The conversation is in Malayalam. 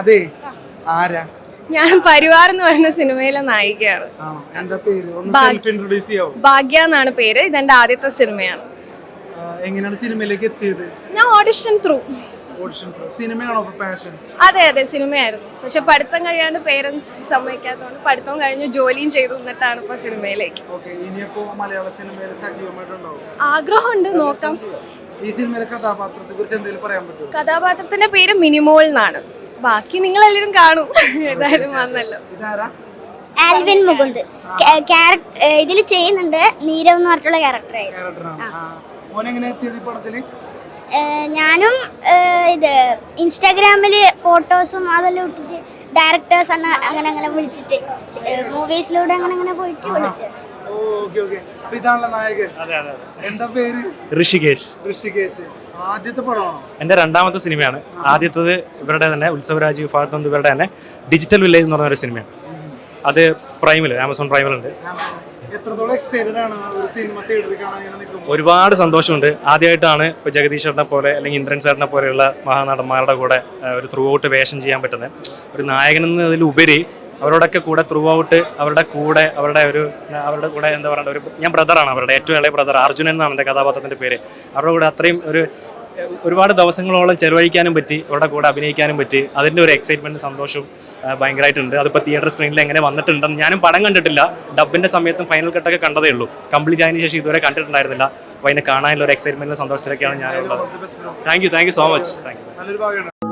അതെ. ആരാ? ഞാൻ പരിവാർ എന്ന് പറയുന്ന സിനിമയിലെ നായികയാണ്. എന്താ പേര്? ഒന്ന് ഭാഗ്യ. ഇൻട്രൊഡ്യൂസ് ചെയ്യാവോ? ഭാഗ്യ എന്നാണ് പേര്. ഇതെന്റെ ആദ്യത്തെ സിനിമയാണ്. എങ്ങനെയാണ് സിനിമയിലേക്ക് എത്തിയത്? ഞാൻ ഓഡിഷൻ ത്രൂ ഓഡിഷൻ സിനിമയാണോ പാഷൻ അതെ അതെ സിനിമയായിരുന്നു. പക്ഷെ പഠിത്തം കഴിയാണ്ട് പേരൻസ് സമ്മതിക്കാത്തതുകൊണ്ട് പഠിത്തവും കഴിഞ്ഞു ജോലിയും ചെയ്തു എന്നിട്ടാണ് ഇപ്പൊ സിനിമയിലേക്ക്. ഇനിയിപ്പോ മലയാള സിനിമയിൽ സജീവമായിട്ടുണ്ടാവും? ആഗ്രഹമുണ്ട് നോക്കാം. ഈ സിനിമയിലെ കഥാപാത്രത്തെ കുറിച്ച് എന്തെങ്കിലും പറയാൻ പറ്റുമോ? കഥാപാത്രത്തിന്റെ പേര് മിനിമോൾ എന്നാണ്. ബാക്കി നിങ്ങൾ എല്ലാവരും കാണും. ഏതായാലും വന്നല്ലോ. ഇതാരാ? ആൽവിൻ മുകുന്ദ്. ഇതിൽ ചെയ്യുന്നുണ്ട്. നീരവ് എന്ന് പറഞ്ഞിട്ടുള്ള ക്യാരക്ടറായിരുന്നു. ഞാനും ഇത് ഇൻസ്റ്റാഗ്രാമിൽ ഫോട്ടോസും അതെല്ലാം ഇട്ടിട്ട് ഡയറക്ടേഴ്സ് അങ്ങനെ അങ്ങനെ വിളിച്ചിട്ട് മൂവീസിലൂടെ അങ്ങനെ അങ്ങനെ പോയിട്ട് വിളിച്ചു ഇതാണല്ലോ നായകൻ. എന്താ പേര്? ഋഷികേശ്. ഋഷികേശ്. എന്റെ രണ്ടാമത്തെ സിനിമയാണ്. ആദ്യത്തത് ഇവരുടെ തന്നെ ഉത്സവരാജ് ഫാത്തന്ത് ഇവരുടെ തന്നെ ഡിജിറ്റൽ വില്ലേജ് എന്ന് പറഞ്ഞ ഒരു സിനിമയാണ് അത് പ്രൈമിൽ ആമസോൺ പ്രൈമിലുണ്ട് ഒരുപാട് സന്തോഷമുണ്ട്. ആദ്യമായിട്ടാണ് ഇപ്പോൾ ജഗദീഷ് ചേട്ടനെ പോലെ അല്ലെങ്കിൽ ഇന്ദ്രൻ ചേട്ടനെ പോലെയുള്ള മഹാനടന്മാരുടെ കൂടെ ഒരു ത്രൂ ഔട്ട് വേഷം ചെയ്യാൻ പറ്റുന്നത്. ഒരു നായകൻ എന്നതിലുപരി അവരോടൊക്കെ കൂടെ ത്രൂ ഔട്ട് അവരുടെ കൂടെ അവരുടെ ഒരു അവരുടെ കൂടെ എന്താ പറയുക ഒരു ഞാൻ ബ്രദറാണ് അവരുടെ ഏറ്റവും ഇളയ ബ്രദർ അർജുനൻ എന്നാണ് എന്റെ കഥാപാത്രത്തിന്റെ പേര്. അവരുടെ കൂടെ അത്രയും ഒരു ഒരുപാട് ദിവസങ്ങളോളം ചെലവഴിക്കാനും പറ്റി അവരുടെ കൂടെ അഭിനയിക്കാനും പറ്റി. അതിന്റെ ഒരു എക്സൈറ്റ്മെന്റ് സന്തോഷവും ഭയങ്കരമായിട്ടുണ്ട്. അതിപ്പോൾ തിയേറ്റർ സ്ക്രീനിൽ എങ്ങനെ വന്നിട്ടുണ്ടെന്ന് ഞാനും പടം കണ്ടിട്ടില്ല. ഡബിന്റെ സമയത്തും ഫൈനൽ കട്ടൊക്കെ കണ്ടതേ ഉള്ളൂ. കംപ്ലീറ്റ് ആയതിനു ശേഷം ഇതുവരെ കണ്ടിട്ടുണ്ടായിരുന്നില്ല. അപ്പോൾ അതിനെ കാണാനുള്ള ഒരു എക്സൈറ്റ്മെന്റിലും സന്തോഷത്തിലൊക്കെയാണ് ഞാനുള്ളത്. Thank you thank you so much thank you